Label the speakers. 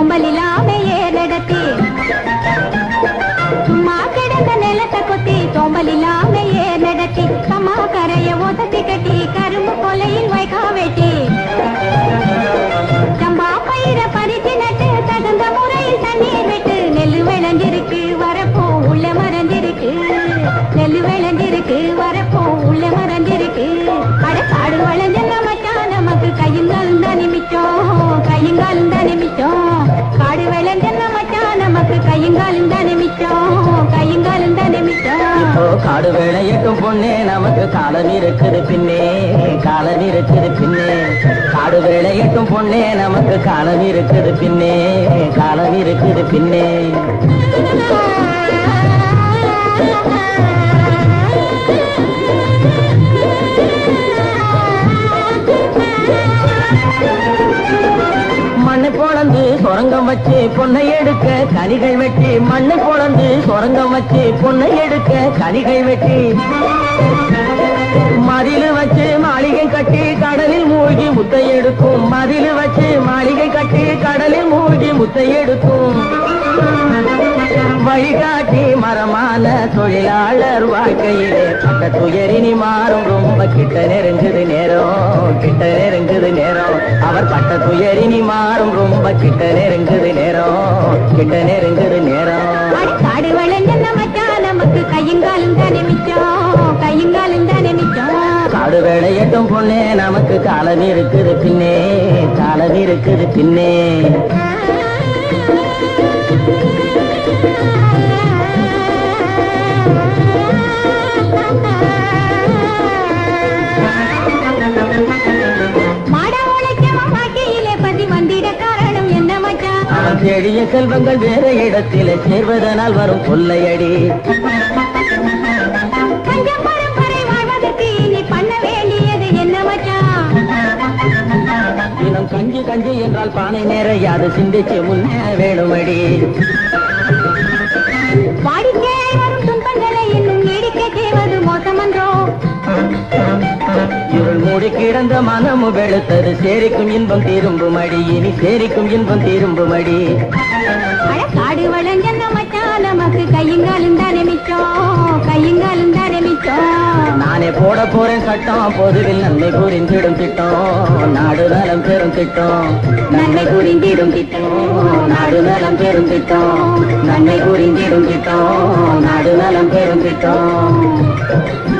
Speaker 1: ತೊಂಬಲಿಲಾಮೆಯೇ ನಡತಿ ಮಾಕೆಡದ ನೆಲತ ಕೊತ್ತಿ ತೊಂಬಲಿಲಾಮೆಯೇ ನಡತಿ ಸಮಾಕರೆಯ ಒದತಿ கையங்காலும் தானே மிச்சம் கையங்காலும் தானே மிச்சம்
Speaker 2: இப்போ காடு வேலையட்டும் பொண்ணே நமக்கு காலம் இருக்குது பின்னே காலம் இருக்குது பின்னே. காடு வேலையட்டும் பொண்ணே நமக்கு காலம் இருக்குது பின்னே காலம் இருக்குது பின்னே. சொரங்கம் வச்சு பொண்ணை எடுக்க கனிகள் வெட்டி மண்ணு பொழந்து சொரங்கம் வச்சு பொண்ணை எடுக்க கனிகள் வெட்டி மதிலு வச்சு மாளிகை கட்டி கடலில் மூழ்கி முத்தை எடுக்கும். மதிலு வச்சு மாளிகை கட்டி கடலில் மூழ்கி முத்தை எடுக்கும். வழிகாட்டி மரமான தொழிலாளர் வாழ்க்கையிலே பட்ட துயரினி மாறும். ரொம்ப கிட்ட நெருங்குது நேரம் கிட்ட நெருங்குது நேரம். அவர் பட்ட துயரினி மாறும். ரொம்ப கிட்ட நெருங்குது நேரம் கிட்ட நெருங்குது நேரம்.
Speaker 1: காடு விளைஞ்சன மச்சான் நமக்கு கையங்காலும் தானே மிச்சம். கையங்காலும் தானே மிச்சம்.
Speaker 2: காடு வேலையட்டும் பொண்ணே நமக்கு காலம் இருக்குது பின்னே காலம் இருக்குது பின்னே.
Speaker 1: வாழ்க்கையிலே பதி வந்திட காரணம் என்ன மச்சான்
Speaker 2: அவன் தேடிய செல்வங்கள் வேற இடத்திலே சேர்வதனால் வரும் கொள்ளையடி. கஞ்சி கஞ்சி என்றால் பானை நிறையாது சிந்திச்சு முன்னே வேணுமடி. மூடி கிடந்த மனமு வெளுத்தது. சேரிக்கும் இன்பம் திரும்புமடி இனி சேரிக்கும் இன்பம் திரும்புமடி
Speaker 1: அட. காடு மச்சான்? நமக்கு கையங்காலும் தானே மிச்சம். கையங்காலும் தானே மிச்சம்.
Speaker 2: நானே போட போறேன் சட்டம். பொதுவில் நன்மை புரிந்திடும் திட்டம். நாடு நலம் பெரும் திட்டம். நன்மை புரிந்திடும் திட்டம். நாடு நலம் பெரும் திட்டம். நன்மை புரிந்திடும் திட்டம். நாடு நலம் பெரும் திட்டம்.